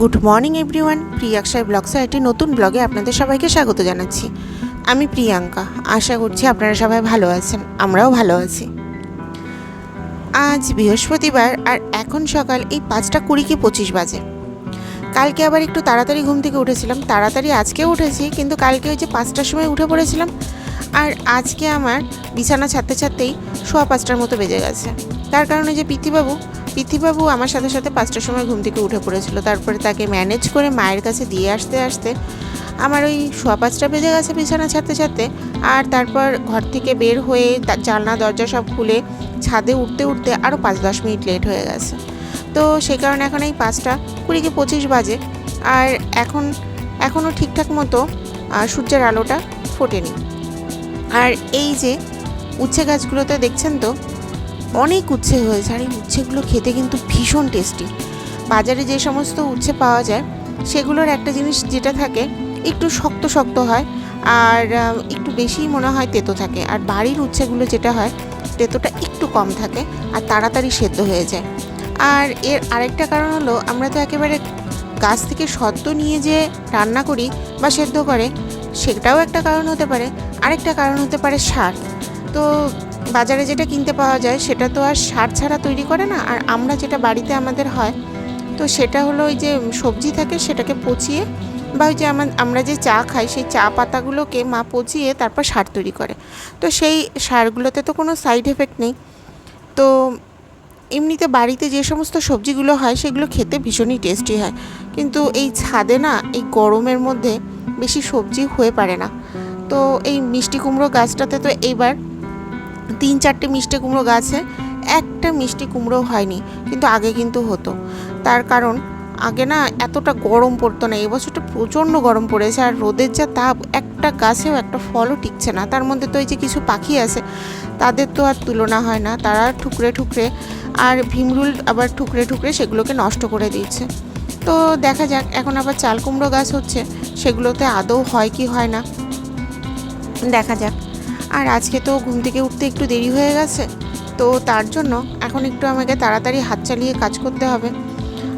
Good morning everyone প্রিয়াক্ষায় ব্লগসের একটি নতুন ব্লগে আপনাদের সবাইকে স্বাগত জানাচ্ছি। আমি প্রিয়াঙ্কা। আশা করছি আপনারা সবাই ভালো আছেন। আমরাও ভালো আছি। আজ বৃহস্পতিবার আর এখন সকাল এই পাঁচটা কুড়ি কি পঁচিশ বাজে। কালকে আবার একটু তাড়াতাড়ি ঘুম থেকে উঠেছিলাম। তাড়াতাড়ি আজকেও উঠেছি, কিন্তু কালকে ওই যে পাঁচটার সময় উঠে পড়েছিলাম। আর আজকে আমার বিছানা ছাড়তে ছাড়তেই সোয়া পাঁচটার মতো বেজে গেছে। তার কারণে যে পিথিবাবু পিথিবাবু আমার সাথে সাথে পাঁচটার সময় ঘুম থেকে উঠে পড়েছিল। তারপরে তাকে ম্যানেজ করে মায়ের কাছে দিয়ে আসতে আসতে আমার ওই সোয়া পাঁচটা বেজে গেছে বিছানা ছাড়তে ছাড়তে। আর তারপর ঘর থেকে বের হয়ে জানলা, দরজা সব খুলে ছাদে উঠতে উঠতে আরও পাঁচ দশ মিনিট লেট হয়ে গেছে। তো সেই কারণে এখন এই পাঁচটা কুড়ি কি পঁচিশ বাজে। আর এখন এখনও ঠিকঠাক মতো সূর্যের আলোটা ফোটেনি। আর এই যে উচ্ছে গাছগুলোতে দেখছেন তো অনেক উচ্ছে হয়েছে আর এই উচ্ছেগুলো খেতে কিন্তু ভীষণ টেস্টি। বাজারে যে সমস্ত উচ্ছে পাওয়া যায়, সেগুলোর একটা জিনিস যেটা থাকে, একটু শক্ত শক্ত হয় আর একটু বেশি মনে হয় তেতো থাকে। আর বাড়ির উচ্ছেগুলো যেটা হয়, তেতোটা একটু কম থাকে আর তাড়াতাড়ি সেদ্ধ হয়ে যায়। আর এর আরেকটা কারণ হলো, আমরা তো একেবারে গাছ থেকে সদ্য নিয়ে যে রান্না করি বা সেদ্ধ করে, সেটাও একটা কারণ হতে পারে। আরেকটা কারণ হতে পারে সার। তো বাজারে যেটা কিনতে পাওয়া যায়, সেটা তো আর সার ছাড়া তৈরি করে না। আর আমরা যেটা বাড়িতে আমাদের হয়, তো সেটা হলো ওই যে সবজি থাকে, সেটাকে পচিয়ে বা ওই যে আমার যে চা খাই, সেই চা পাতাগুলোকে মা পচিয়ে তারপর সার তৈরি করে। তো সেই সারগুলোতে তো কোনো সাইড এফেক্ট নেই। তো এমনিতে বাড়িতে যে সমস্ত সবজিগুলো হয়, সেগুলো খেতে ভীষণই টেস্টি হয়। কিন্তু এই ছাদে না, এই গরমের মধ্যে বেশি সবজি হয়ে পারে না। তো এই মিষ্টি কুমড়ো গাছটাতে তো এইবার তিন চারটে মিষ্টি কুমড়ো গাছে, একটা মিষ্টি কুমড়ো হয়নি, কিন্তু আগে কিন্তু হতো। তার কারণ, আগে না এতটা গরম পড়তো না, এবছরটা প্রচণ্ড গরম পড়েছে, আর রোদের যা তাপ, একটা গাছেও একটা ফলও টিকছে না। তার মধ্যে তো এই যে কিছু পাখি আছে, তাদের তো আর তুলনা হয় না, তারা ঠুকরে ঠুকরে, আর ভীমরুল আবার ঠুকরে ঠুকরে সেগুলোকে নষ্ট করে দিচ্ছে। তো দেখা যাক, এখন আবার চাল কুমড়ো গাছ হচ্ছে, সেগুলোতে আদৌ হয় কি হয় না। দেখা যাক। আর আজকে তো ঘুম থেকে উঠতে একটু দেরি হয়ে গেছে, তো তার জন্য এখন একটু আমাকে তাড়াতাড়ি হাত চালিয়ে কাজ করতে হবে।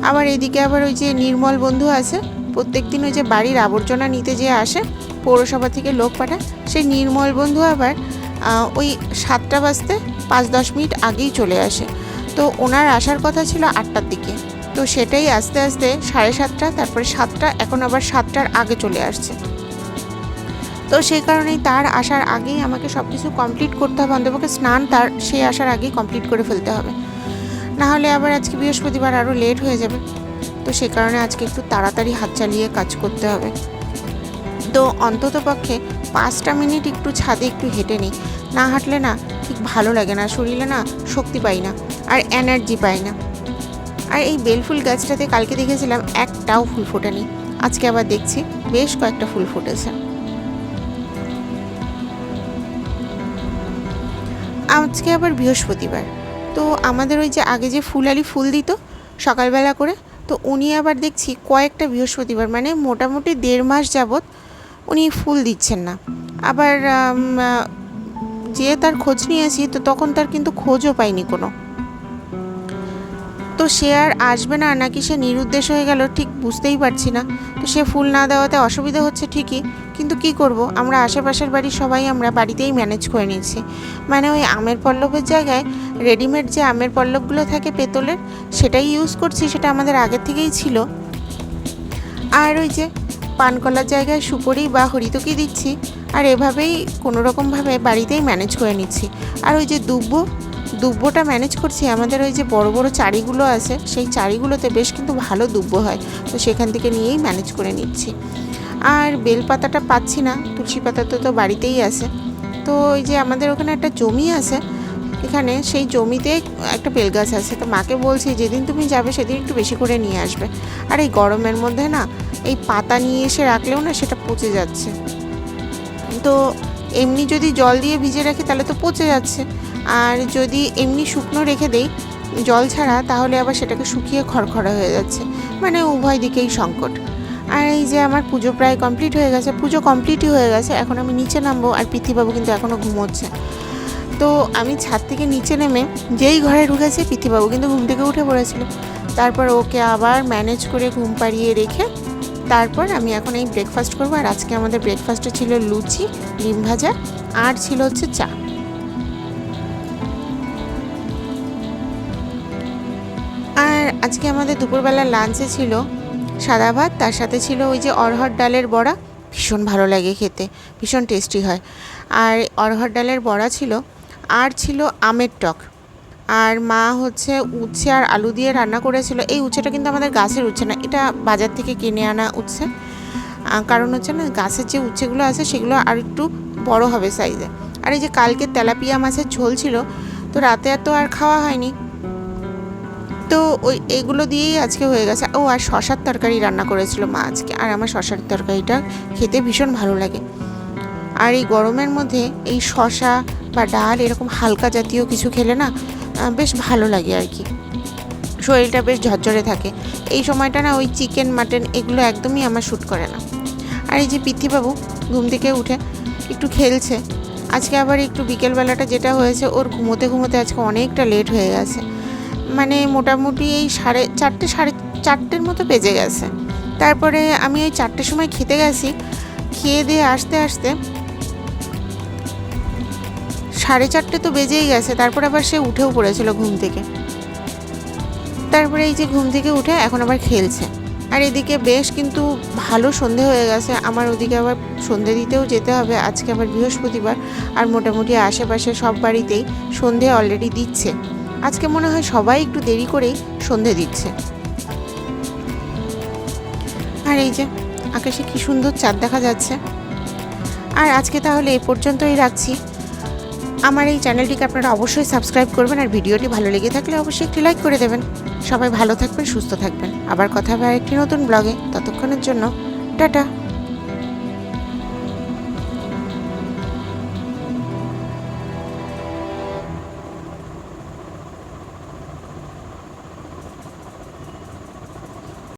আবার এদিকে আবার ওই যে নির্মল বন্ধু আছে প্রত্যেক দিন ওই যে বাড়ির আবর্জনা নিতে যে আসে, পৌরসভা থেকে লোক পাঠায়। সেই নির্মল বন্ধু আবার ওই সাতটা বাজতে পাঁচ দশ মিনিট আগেই চলে আসে। তো ওনার আসার কথা ছিল আটটার দিকে। তো সেটাই আস্তে আস্তে সাড়ে সাতটা, তারপরে সাতটা, এখন আবার সাতটার আগে চলে আসছে। তো সেই কারণেই তার আসার আগেই আমাকে সব কিছু কমপ্লিট করতে হবে, অন্তপক্ষে স্নান তার সে আসার আগেই কমপ্লিট করে ফেলতে হবে। না হলে আবার আজকে বৃহস্পতিবার আরও লেট হয়ে যাবে। তো সে কারণে আজকে একটু তাড়াতাড়ি হাত চালিয়ে কাজ করতে হবে। তো অন্তত পক্ষে পাঁচটা মিনিট একটু ছাদে একটু হেঁটে নিই। না হাঁটলে না ঠিক ভালো লাগে না শরীরে না শক্তি পাই না, আর এনার্জি পাই না। আর এই বেলফুল গাছটাতে কালকে দেখেছিলাম একটাও ফুল ফোটেনি। আজকে আবার দেখছি বেশ কয়েকটা ফুল ফুটেছে। আজকে আবার বৃহস্পতিবার। তো আমাদের ওই যে আগে যে ফুল আলি ফুল দিত সকালবেলা করে, তো উনি আবার দেখছি কয়েকটা বৃহস্পতিবার মানে মোটামুটি দেড় মাস যাবৎ উনি ফুল দিচ্ছেন না। আবার যে তার খোঁজ নিয়েছি তো তখন তার কিন্তু খোঁজও পাইনি কোনো। তো সে আর আসবে না, নাকি সে নিরুদ্দেশ হয়ে গেল? ঠিক বুঝতেই পারছি না। তো সে ফুল না দেওয়াতে অসুবিধা হচ্ছে ঠিকই, কিন্তু কি করব? আমরা আশেপাশের বাড়ির সবাই আমরা বাড়িতেই ম্যানেজ করে নিয়েছি। মানে ওই আমের পল্লবের জায়গায় রেডিমেড যে আমের পল্লবগুলো থাকে পেতলের, সেটাই ইউজ করছি, সেটা আমাদের আগের থেকেই ছিল। আর ওই যে পানকলার জায়গায় সুপরি বা হরিতকি দিচ্ছি, আর এভাবেই কোনো রকমভাবে বাড়িতেই ম্যানেজ করে নিচ্ছি। আর ওই যে দুব্ব দুব্বটা ম্যানেজ করছি, আমাদের ওই যে বড় বড় চারিগুলো আছে, সেই চারিগুলোতে বেশ কিন্তু ভালো দুব্ব হয়। তো সেখান থেকে নিয়েই ম্যানেজ করে নিচ্ছি। আর বেলপাতাটা পাচ্ছি না, তুলসী পাতা তো তো বাড়িতেই আছে। তো ওই যে আমাদের ওখানে একটা জমি আছে, এখানে সেই জমিতে একটা বেল গাছ আছে। তো মাকে বলছি, যেদিন তুমি যাবে সেদিন একটু বেশি করে নিয়ে আসবে। আর এই গরমের মধ্যে না, এই পাতা নিয়ে এসে রাখলেও না সেটা পচে যাচ্ছে। তো এমনি যদি জল দিয়ে ভিজে রাখি, তাহলে তো পচে যাচ্ছে। আর যদি এমনি শুকনো রেখে দেই জল ছাড়া, তাহলে আবার সেটাকে শুকিয়ে খড়খড়া হয়ে যাচ্ছে। মানে উভয় দিকেই সংকট। আর এই যে আমার পুজো প্রায় কমপ্লিট হয়ে গেছে, পুজো কমপ্লিটই হয়ে গেছে, এখন আমি নিচে নামবো আর পৃথিবাবু কিন্তু এখনও ঘুমোচ্ছে। তো আমি ছাদ থেকে নিচে নেমে যেই ঘরে ঢুকেছে, পৃথিবাবু কিন্তু ঘুম থেকে উঠে পড়েছিল। তারপর ওকে আবার ম্যানেজ করে ঘুম পাড়িয়ে রেখে তারপর আমি এখন এই ব্রেকফাস্ট করব। আর আজকে আমাদের ব্রেকফাস্টে ছিল লুচি, ডিম ভাজা, আর ছিল হচ্ছে চা। আজকে আমাদের দুপুরবেলা লাঞ্চে ছিল সাদা ভাত, তার সাথে ছিল ওই যে অরহর ডালের বড়া। ভীষণ ভালো লাগে খেতে, ভীষণ টেস্টি হয়। আর অরহর ডালের বড়া ছিল, আর ছিল আমের টক। আর মা হচ্ছে উচ্ছে আর আলু দিয়ে রান্না করেছিল। এই উচ্ছেটা কিন্তু আমাদের গাছের উচ্ছে না, এটা বাজার থেকে কিনে আনা উচ্ছে। কারণ হচ্ছে না, গাছের যে উচ্ছেগুলো আছে, সেগুলো আর একটু বড় হবে সাইজে আর এই যে কালকে তেলাপিয়া মাছের ঝোল ছিল, তো রাতে তো আর খাওয়া হয়নি। তো ওই এগুলো দিয়েই আজকে হয়ে গেছে। ও, আর শশার তরকারি রান্না করেছিল মা আজকে। আর আমার শশার তরকারিটা খেতে ভীষণ ভালো লাগে। আর এই গরমের মধ্যে এই শশা বা ডাল এরকম হালকা জাতীয় কিছু খেলে না বেশ ভালো লাগে আর কি। শরীরটা বেশ ঝরঝরে থাকে। এই সময়টা না ওই চিকেন, মাটন এগুলো একদমই আমার শ্যুট করে না। আর এই যে পিথিবাবু ঘুম থেকে উঠে একটু খেলছে। আজকে আবার একটু বিকেলবেলাটা যেটা হয়েছে, ওর ঘুমোতে ঘুমোতে আজকে অনেকটা লেট হয়ে গেছে। মানে মোটামুটি এই সাড়ে চারটে, সাড়ে চারটের মতো বেজে গেছে। তারপরে আমি ওই চারটের সময় খেতে গেছি। খেয়ে দিয়ে আসতে আসতে সাড়ে চারটে তো বেজেই গেছে। তারপর আবার সে উঠেও পড়েছিল ঘুম থেকে। তারপরে এই যে ঘুম থেকে উঠে এখন আবার খেলছে। আর এদিকে বেশ কিন্তু ভালো সন্ধে হয়ে গেছে। আমার ওদিকে আবার সন্ধে দিতেও যেতে হবে। আজকে আবার বৃহস্পতিবার। আর মোটামুটি আশেপাশে সব বাড়িতেই সন্ধে অলরেডি দিচ্ছে। আজকে মনে হয় সবাই একটু দেরি করেই সন্ধে দিচ্ছে। আর এই যে, আকাশে কি সুন্দর চাঁদ দেখা যাচ্ছে। আর আজকে তাহলে এই পর্যন্তই রাখছি। আমার এই চ্যানেলটিকে আপনারা অবশ্যই সাবস্ক্রাইব করবেন আর ভিডিওটি ভালো লেগে থাকলে অবশ্যই একটি লাইক করে দেবেন। সবাই ভালো থাকবেন, সুস্থ থাকবেন। আবার কথা হবে একটি নতুন ব্লগে। ততক্ষণের জন্য, টাটা।